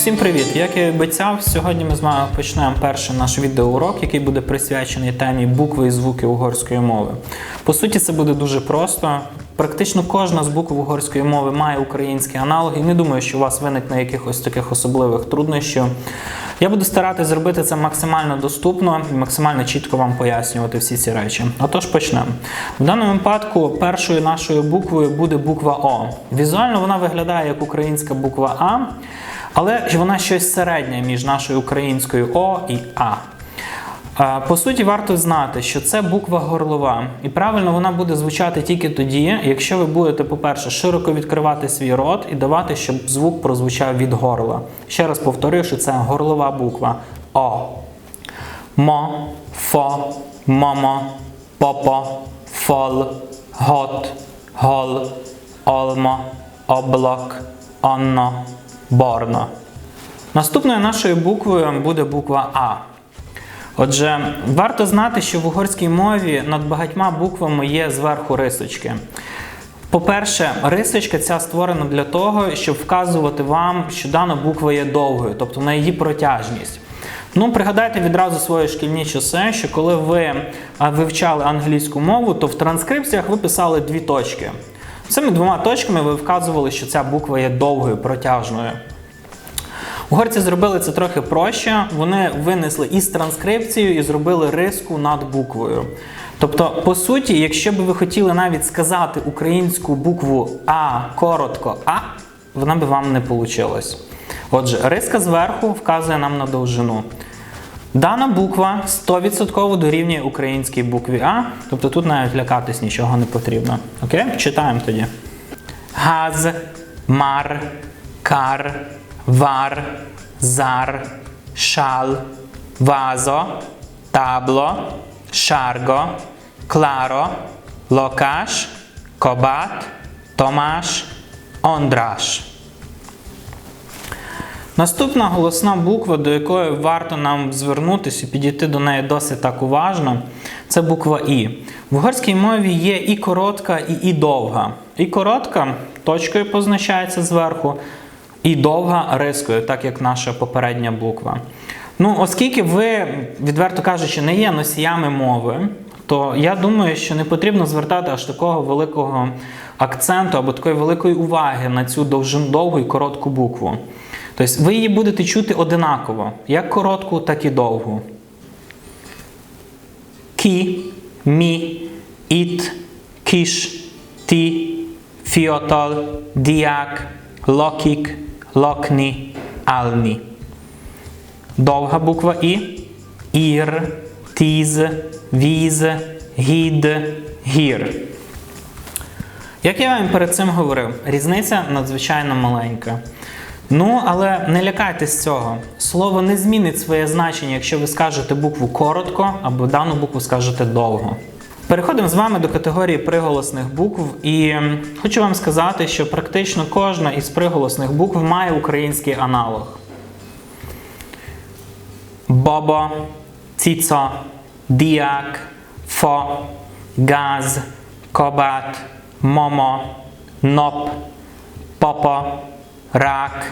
Всім привіт! Як і обіцяв, сьогодні ми з вами почнемо перший наш відеоурок, який буде присвячений темі букви і звуки угорської мови. По суті, це буде дуже просто. Практично кожна з букв угорської мови має українські аналоги. Не думаю, що у вас виникне якихось таких особливих труднощів. Я буду старатися зробити це максимально доступно і максимально чітко вам пояснювати всі ці речі. Отож, почнемо. В даному випадку першою нашою буквою буде буква О. Візуально вона виглядає як українська буква А, але ж вона щось середнє між нашою українською О і А. По суті, варто знати, що це буква горлова, і правильно вона буде звучати тільки тоді, якщо ви будете, по-перше, широко відкривати свій рот і давати, щоб звук прозвучав від горла. Ще раз повторюю, що це горлова буква О. Мо, фо, момо, попо, фол, гот, гол, олмо, облак, онно, борно. Наступною нашою буквою буде буква А. Отже, варто знати, що в угорській мові над багатьма буквами є зверху рисочки. По-перше, рисочка ця створена для того, щоб вказувати вам, що дана буква є довгою, тобто на її протяжність. Ну, пригадайте відразу свої шкільні часи, що коли ви вивчали англійську мову, то в транскрипціях ви писали дві точки. Цими двома точками ви вказували, що ця буква є довгою, протяжною. Угорці зробили це трохи проще. Вони винесли із транскрипцією і зробили риску над буквою. Тобто, по суті, якщо б ви хотіли навіть сказати українську букву А коротко А, вона б вам не вийшла. Отже, риска зверху вказує нам на довжину. Дана буква 100% дорівнює українській букві А, тобто тут навіть лякатись нічого не потрібно. Окей? Читаємо тоді. Газ, мар, кар, вар, зар, шал, вазо, табло, шарго, кларо, локаш, кобат, томаш, ондраш. Наступна голосна буква, до якої варто нам звернутися і підійти до неї досить так уважно, це буква І. В угорській мові є і коротка, і і довга. І коротка точкою позначається зверху, і довга рискою, так як наша попередня буква. Ну, оскільки ви, відверто кажучи, не є носіями мови, то я думаю, що не потрібно звертати аж такого великого акценту або такої великої уваги на цю довжину довгу і коротку букву. Тобто ви її будете чути одинаково, як коротку, так і довгу. Кі, мі, іт, кіш, ті, фіотол, діак, локік, локні, алні. Довга буква І. Ір, тіз, віз, гід, гір. Як я вам перед цим говорив, різниця надзвичайно маленька. Ну, але не лякайтесь цього. Слово не змінить своє значення, якщо ви скажете букву коротко або дану букву скажете довго. Переходимо з вами до категорії приголосних букв, і хочу вам сказати, що практично кожна із приголосних букв має український аналог. Бобо, ціцо, діак, фо, газ, кобат, момо, ноп, попо, рак,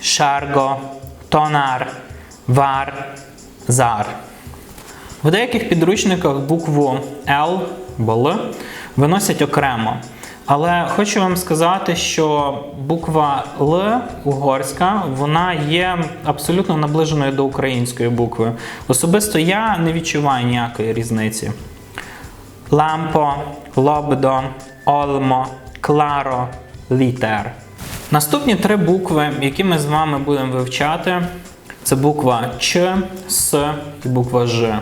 шарго, тонар, вар, зар. В деяких підручниках букву Л або Л виносять окремо. Але хочу вам сказати, що буква Л угорська вона є абсолютно наближеною до української букви. Особисто я не відчуваю ніякої різниці. Лампо, лобдо, олмо, кларо, літер. Наступні три букви, які ми з вами будемо вивчати, це буква Ч, С і буква Ж.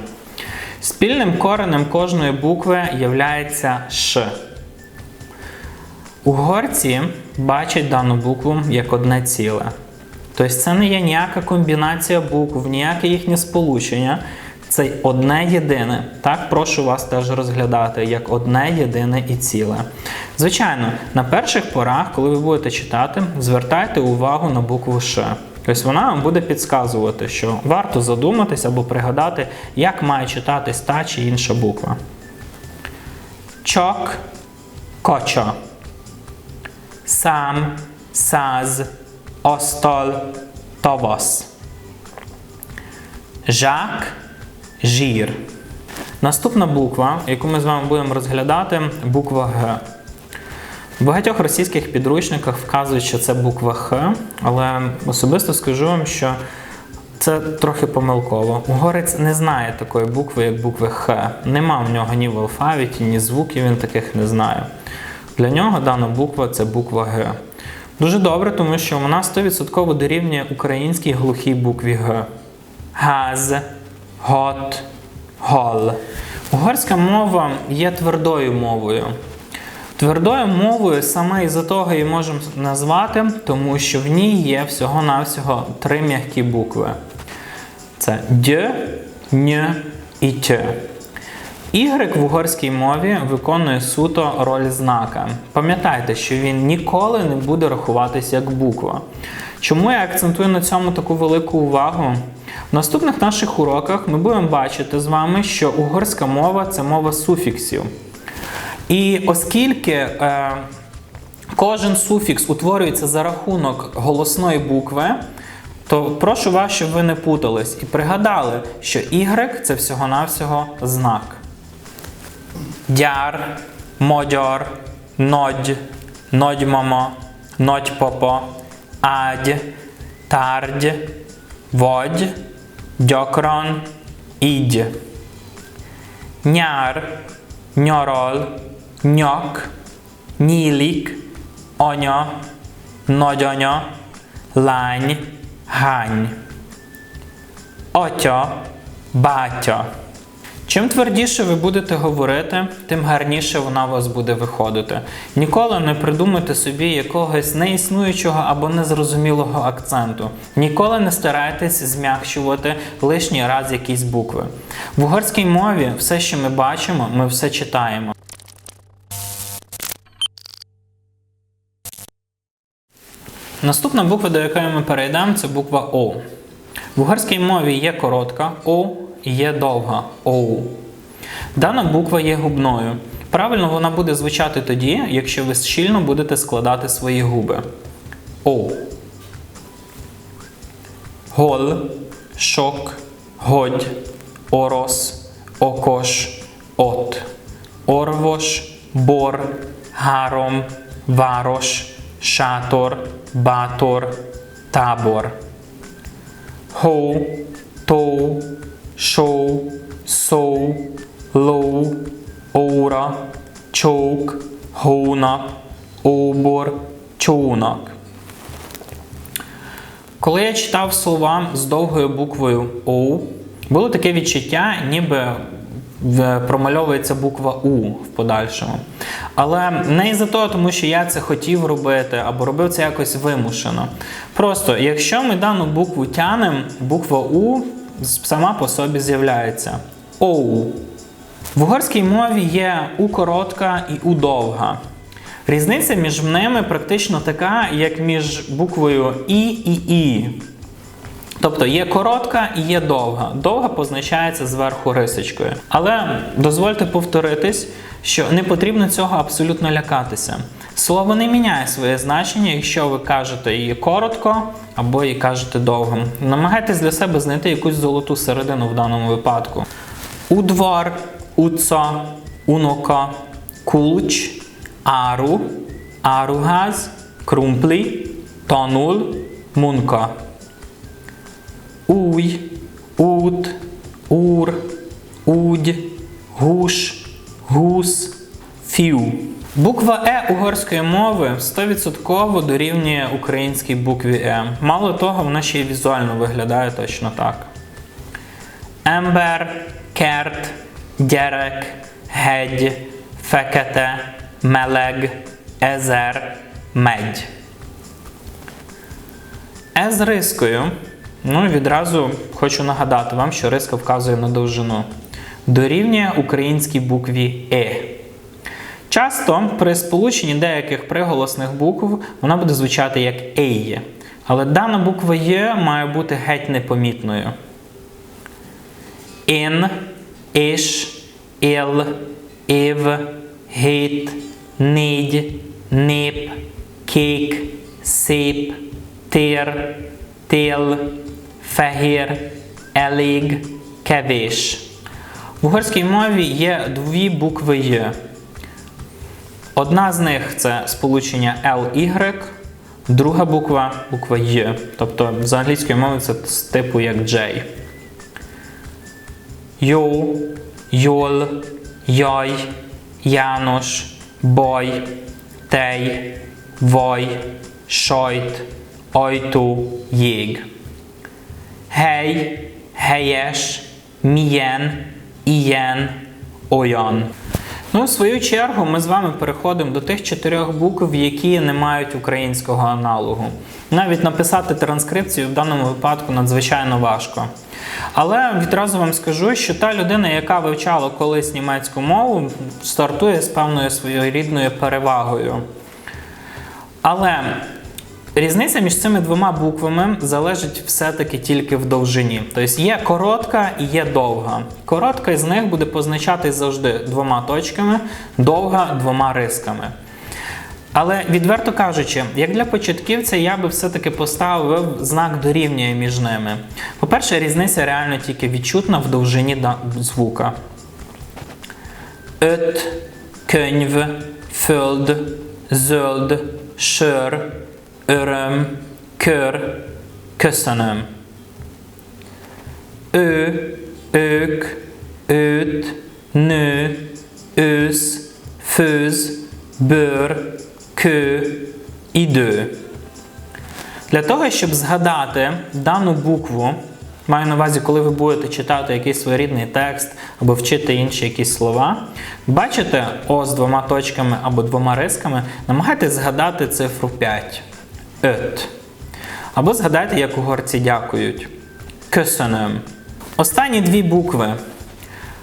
Спільним коренем кожної букви є Ш. Угорці бачать дану букву як одне ціле. Тобто це не є ніяка комбінація букв, ніяке їхнє сполучення. Це одне єдине. Так, прошу вас теж розглядати як одне єдине і ціле. Звичайно, на перших порах, коли ви будете читати, звертайте увагу на букву Ш. Тобто вона вам буде підказувати, що варто задуматись або пригадати, як має читатись та чи інша буква. Чок, кочо. Сам, саз, остол, Товас. Жак жір. Наступна буква, яку ми з вами будемо розглядати, буква Г. В багатьох російських підручниках вказують, що це буква Х, але особисто скажу вам, що це трохи помилково. Угорець не знає такої букви, як букви Х. Нема в нього ні в алфавіті, ні звуків, він таких не знає. Для нього дана буква це буква Г. Дуже добре, тому що вона 100% дорівнює українській глухій букві Г. Газ, гот, гол. Угорська мова є твердою мовою. Твердою мовою саме із-за того її можемо назвати, тому що в ній є всього-навсього три м'які букви. Це Д, Н і Т. Y в угорській мові виконує суто роль знака. Пам'ятайте, що він ніколи не буде рахуватися як буква. Чому я акцентую на цьому таку велику увагу? В наступних наших уроках ми будемо бачити з вами, що угорська мова це мова суфіксів. І оскільки е, кожен суфікс утворюється за рахунок голосної букви, то прошу вас, щоб ви не путались і пригадали, що Y це всього-навсього знак. Дяр, модьор, нодь, нодьмомо, нодьпопо, адь, тардь, водь, дьокрон, ідь. Nyár, nyaral, nyak, nyílik, anya, nagyanya, lány, hány. Атя, батя. Чим твердіше ви будете говорити, тим гарніше вона у вас буде виходити. Ніколи не придумайте собі якогось неіснуючого або незрозумілого акценту. Ніколи не старайтесь зм'якшувати лишній раз якісь букви. В угорській мові все, що ми бачимо, ми все читаємо. Наступна буква, до якої ми перейдемо, це буква О. В угорській мові є коротка О і є довга Оу. Дана буква є губною. Правильно вона буде звучати тоді, якщо ви щільно будете складати свої губи. О. Гол, шок, годь, орос, окош, от, орвош, бор, гаром, варош, шатор, батор, табор. Хоу, тоу, шоу, соу, лоу, оура, чоук, гоунак, обор, чоунак. Коли я читав слова з довгою буквою О, було таке відчуття, ніби промальовується буква У в подальшому. Але не із-за того, тому що я це хотів робити або робив це якось вимушено. Просто, якщо ми дану букву тянемо, буква У сама по собі з'являється. Оу. В угорській мові є У коротка і У довга. Різниця між ними практично така, як між буквою І і І. Тобто є коротка і є довга. Довга позначається зверху рисочкою. Але дозвольте повторитись, що не потрібно цього абсолютно лякатися. Слово не міняє своє значення, якщо ви кажете її коротко або її кажете довго. Намагайтесь для себе знайти якусь золоту середину в даному випадку. Удвар, уца, унока, кулч, ару, аругаз, крумплі, тонул, мунка. Уй, ут, ур, удь, гуш, гус, фів. Буква Е угорської мови 100% дорівнює українській букві Е. Мало того, вона ще й візуально виглядає точно так. Ембер, керт, gyerek, hegy, fekete, meleg, ezer, медь. Е з рискою. Ну, і відразу хочу нагадати вам, що риска вказує на довжину. Дорівнює українській букві Е. Часто при сполученні деяких приголосних букв вона буде звучати як Ей. Але дана буква Є має бути геть непомітною. Ін, іш, іл, ів, гіт, нідь, нип, кік, сіп, тир, tél, fehér, elég, kevés. В угорській мові є дві букви Й. Одна з них це сполучення LY, друга буква буква Й. Тобто з англійської мови це з типу як J. Jó, jól, jaj, János, baj, tej, vaj, sajt, ajtó, jég. Hely, helyes, milyen, ilyen, olyan. Ну, в свою чергу, ми з вами переходимо до тих чотирьох букв, які не мають українського аналогу. Навіть написати транскрипцію в даному випадку надзвичайно важко. Але відразу вам скажу, що та людина, яка вивчала колись німецьку мову, стартує з певною своєрідною перевагою. Але різниця між цими двома буквами залежить все-таки тільки в довжині. Тобто є коротка і є довга. Коротка з них буде позначатись завжди двома точками, довга двома рисками. Але відверто кажучи, як для початківця, я би все-таки поставив знак дорівнює між ними. По-перше, різниця реально тільки відчутна в довжині звука. Öt, könyv, föld, zöld, sör, öröm, kör, köszönöm. Ő, ők, őt, nő, ősz, főz, bőr, kő, idő. Для того, щоб згадати дану букву, маю на увазі, коли ви будете читати якийсь своєрідний текст або вчити інші якісь слова, бачите О з двома точками або двома рисками, намагайтесь згадати цифру 5. Öt. Або згадайте, як угорці дякують. Köszönöm. Останні дві букви.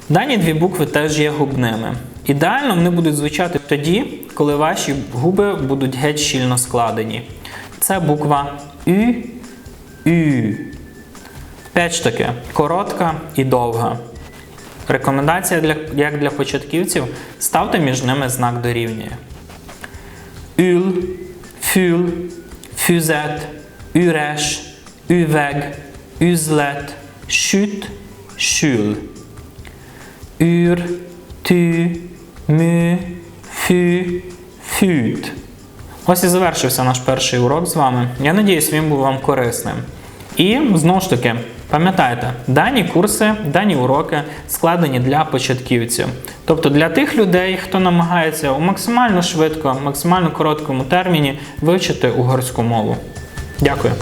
Дані дві букви теж є губними. Ідеально вони будуть звучати тоді, коли ваші губи будуть геть щільно складені. Це буква Ü, Ü. П'ять ж таки, коротка і довга. Рекомендація для, як для початківців ставте між ними знак дорівнює. Ül, fül, füzet, üres, üveg, üzlet, süt, sül. Ür, tű, mű, fű, фют. Ось і завершився наш перший урок з вами. Я надіюсь, він був вам корисним. І знову ж таки, Пам'ятайте, дані курси, дані уроки складені для початківців. Тобто для тих людей, хто намагається у максимально швидко, максимально короткому терміні вивчити угорську мову. Дякую.